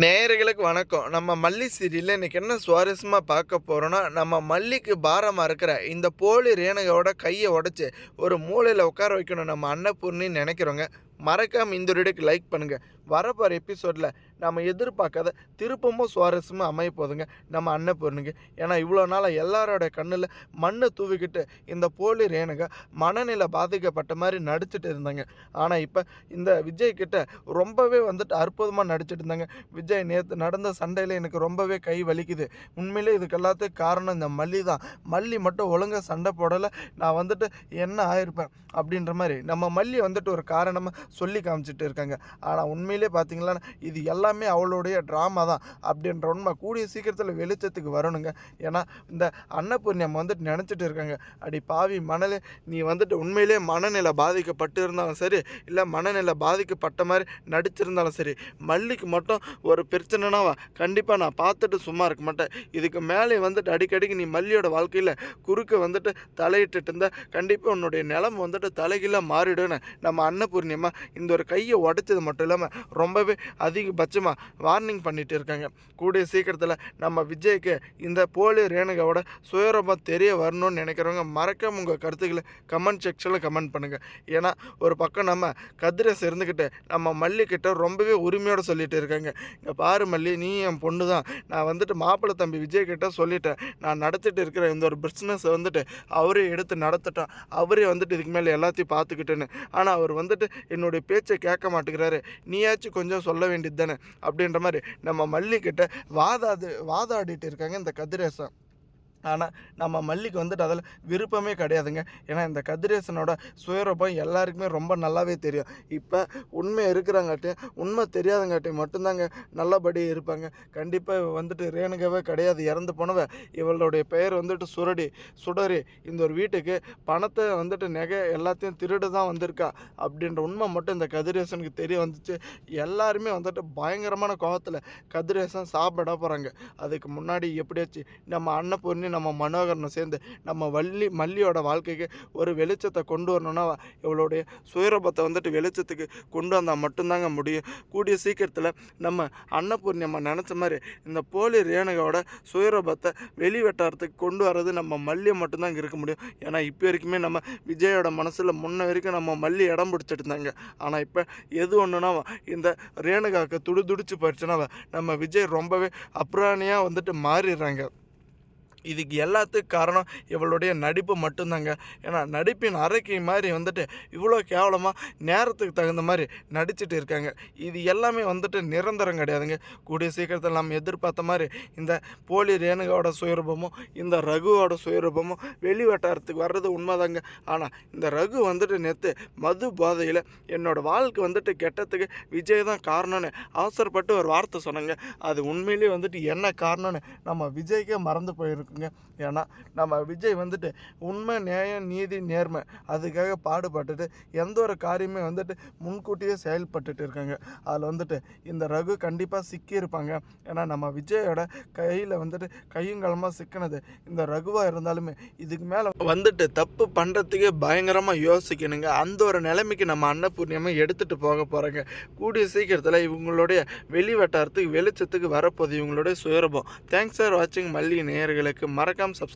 நேயர்களுக்கு வணக்கம். நம்ம மல்லி சீரியலில் இன்றைக்கி என்ன சுவாரஸ்யமாக பார்க்க போகிறோன்னா நம்ம மல்லிக்கு பாரமாக இருக்கிற இந்த போலி ரேணகையோட கையை உடச்சி ஒரு மூலையில் உட்கார வைக்கணும் நம்ம அன்னப்பூர்ணின்னு நினைக்கிறோங்க மறக்காமல் இந்த வீடியோக்கு லைக் பண்ணுங்கள் வரப்போகிற எபிசோடில் நம்ம எதிர்பார்க்காத திருப்பமும் சுவாரஸ்யமாக அமைய போதுங்க நம்ம அன்னபூர்ணிக்கு ஏன்னா இவ்வளோ நாளாக எல்லாரோட கண்ணில் மண்ணை தூவிக்கிட்டு இந்த போலி ரேணுகா மனநிலை பாதிக்கப்பட்ட மாதிரி நடிச்சிட்டு இருந்தாங்க. ஆனால் இப்போ இந்த விஜய் கிட்ட ரொம்பவே வந்துட்டு அற்புதமாக நடிச்சிட்டு இருந்தாங்க. விஜய் நேற்று நடந்த சண்டையில் எனக்கு ரொம்பவே கை வலிக்குது. உண்மையிலே இதுக்கு எல்லாத்துக்கும் காரணம் இந்த மல்லி தான். மல்லி மட்டும் ஒழுங்காக சண்டை போடலை. நான் வந்துட்டு என்ன ஆயிருப்பேன் அப்படின்ற மாதிரி நம்ம மல்லி வந்துட்டு ஒரு காரணமாக சொல்லி காமிச்சிட்டு இருக்காங்க. ஆனால் உண்மையிலே பார்த்தீங்களா இது எல்லாமே அவளுடைய ட்ராமா தான். அப்படின்ற உண்மை கூடிய சீக்கிரத்தில் வெளிச்சத்துக்கு வரணுங்க. ஏன்னா இந்த அன்னபூர்ணியம் வந்துட்டு நினச்சிட்டு இருக்காங்க. அடி பாவி மணலே நீ வந்துட்டு உண்மையிலே மனநிலை பாதிக்கப்பட்டு இருந்தாலும் சரி இல்லை மனநிலை பாதிக்கப்பட்ட மாதிரி நடிச்சிருந்தாலும் சரி மல்லிக்கு மட்டும் ஒரு பிரச்சனைனா கண்டிப்பாக நான் பார்த்துட்டு சும்மா இருக்க மாட்டேன். இதுக்கு மேலே வந்துட்டு அடிக்கடிக்கு நீ மல்லியோட வாழ்க்கையில் குறுக்க வந்துட்டு தலையிட்டு இருந்தால் கண்டிப்பாக உன்னுடைய நிலம் வந்துட்டு தலைகீழாக மாறிடுன்னு நம்ம அன்னபூர்ணியமாக இந்த ஒரு கையை உடைச்சது மட்டும் இல்லாமல் ரொம்பவே அதிகபட்சமாக வார்னிங் பண்ணிட்டு இருக்காங்க. கூடிய சீக்கிரத்தில் நம்ம விஜய்க்கு இந்த போலி ரேணுகாவோட சுயரூபம் தெரிய வரணும்னு நினைக்கிறவங்க மறக்காம உங்கள் கருத்துக்களை கமெண்ட் செக்ஷனில் கமெண்ட் பண்ணுங்கள் ஏன்னா ஒரு பக்கம் நம்ம கதிரஸ் இருந்துக்கிட்டு நம்ம மல்லிக்கிட்ட ரொம்பவே உரிமையோடு சொல்லிட்டு இருக்காங்க. இங்கே பாரு மல்லி நீ என் பொண்ணு தான் நான் வந்துட்டு மாப்பிள்ளை தம்பி விஜய் கிட்ட சொல்லிட்டேன். நான் நடத்திட்டு இருக்கிற இந்த ஒரு பிஸ்னஸ் வந்துட்டு அவரே எடுத்து நடத்தட்டும். அவரே வந்துட்டு இதுக்கு மேலே எல்லாத்தையும் பார்த்துக்கிட்டேன்னு. ஆனால் அவர் வந்துட்டு என்னுடைய பேச்சை கேட்க மாட்டேங்கிறாரு. நீயாச்சும் கொஞ்சம் சொல்ல வேண்டியது தானே? அப்படின்ற மாதிரி நம்ம மல்லிக்கிட்ட வாதாது வாதாடிட்டு இருக்காங்க இந்த கதிரேசன். ஆனால் நம்ம மல்லிக்கு வந்துட்டு அதில் விருப்பமே கிடையாதுங்க. ஏன்னா இந்த கதிரேசனோட சுயரூபம் எல்லாருக்குமே ரொம்ப நல்லாவே தெரியும். இப்போ உண்மை இருக்கிறாங்காட்டியும் உண்மை தெரியாதங்காட்டியும் மட்டும்தாங்க நல்லபடி இருப்பாங்க. கண்டிப்பாக வந்துட்டு ரேணுகாவே கிடையாது இறந்து போனவ. இவளுடைய பெயர் வந்துட்டு சுரடி சுடரி. இந்த ஒரு வீட்டுக்கு பணத்தை வந்துட்டு நகை எல்லாத்தையும் திருடு தான் வந்திருக்கா. அப்படின்ற உண்மை மட்டும் இந்த கதிரேசனுக்கு தெரிய வந்துச்சு. எல்லாருமே வந்துட்டு பயங்கரமான கோபத்தில் கதிரேசன் சாப்பிட போகிறாங்க அதுக்கு முன்னாடி எப்படியாச்சு நம்ம அன்னபூர்ணி நம்ம மனோகரனும் சேர்ந்து நம்ம வள்ளி மல்லியோட வாழ்க்கைக்கு ஒரு வெளிச்சத்தை கொண்டு வரணும்னா இவளுடைய சுயரூபத்தை வந்துட்டு வெளிச்சத்துக்கு கொண்டு வந்தால் மட்டும்தாங்க முடியும். கூடிய சீக்கிரத்தில் நம்ம அன்னபூர்ணி அம்மா நினச்ச மாதிரி இந்த போலி ரேணுகாவோட சுயரூபத்தை வெளி வெட்டாரத்துக்கு கொண்டு வர்றது நம்ம மல்லியை மட்டும்தான் இருக்க முடியும். ஏன்னா இப்போ வரைக்குமே நம்ம விஜயோட மனசில் முன்ன வரைக்கும் நம்ம மல்லி இடம் பிடிச்சிட்டு இருந்தாங்க ஆனால் இப்போ எது ஒன்றுனா இந்த ரேணுகாவுக்கு துடுதுடிச்சு போயிடுச்சுன்னா நம்ம விஜய் ரொம்பவே அப்ராணியாக வந்துட்டு மாறிடுறாங்க. இதுக்கு எல்லாத்துக்கும் காரணம் இவளுடைய நடிப்பு மட்டும்தாங்க. ஏன்னா நடிப்பின் அரைக்கை மாதிரி வந்துட்டு இவ்வளோ கேவலமாக நேரத்துக்கு தகுந்த மாதிரி நடிச்சிட்டு இருக்காங்க. இது எல்லாமே வந்துட்டு நிரந்தரம் கிடையாதுங்க. கூடிய சீக்கிரத்தில் நம்ம எதிர்பார்த்த மாதிரி இந்த போலி ரேணுகாவோட சுயரூபமும் இந்த ரகுவோட சுயரூபமும் வெளி வட்டாரத்துக்கு வர்றது உண்மைதாங்க. ஆனால் இந்த ரகு வந்துட்டு நேற்று மது போதையில் என்னோடய வாழ்க்கை வந்துட்டு கெட்டத்துக்கு விஜய் தான் காரணம்னு அவசரப்பட்டு ஒரு வார்த்தை சொன்னாங்க. அது உண்மையிலேயே வந்துட்டு என்ன காரணம்னு நம்ம விஜய்க்கே மறந்து போயிருக்கோம். போயிருக்குங்க ஏன்னா நம்ம விஜய் வந்துட்டு உண்மை நியாயம் நீதி நேர்மை அதுக்காக பாடுபட்டுட்டு எந்த ஒரு காரியமே வந்துட்டு முன்கூட்டியே செயல்பட்டுட்டு இருக்காங்க. அதில் வந்துட்டு இந்த ரகு கண்டிப்பாக சிக்கியிருப்பாங்க ஏன்னா நம்ம விஜயோட கையில் வந்துட்டு கையுங்கலமாக சிக்கினது இந்த ரகுவாக இருந்தாலுமே இதுக்கு மேலே வந்துட்டு தப்பு பண்ணுறதுக்கே பயங்கரமாக யோசிக்கணுங்க. அந்த ஒரு நிலைமைக்கு நம்ம அன்னபூர்ணியமாக எடுத்துகிட்டு போக போகிறாங்க கூடிய சீக்கிரத்தில் இவங்களுடைய வெளி வட்டாரத்துக்கு வெளிச்சத்துக்கு வரப்போகுது இவங்களுடைய சுயரபம். தேங்க்ஸ் ஃபார் வாட்சிங் மல்லி நேயர்களுக்கு. மறக்காம சப்ஸ்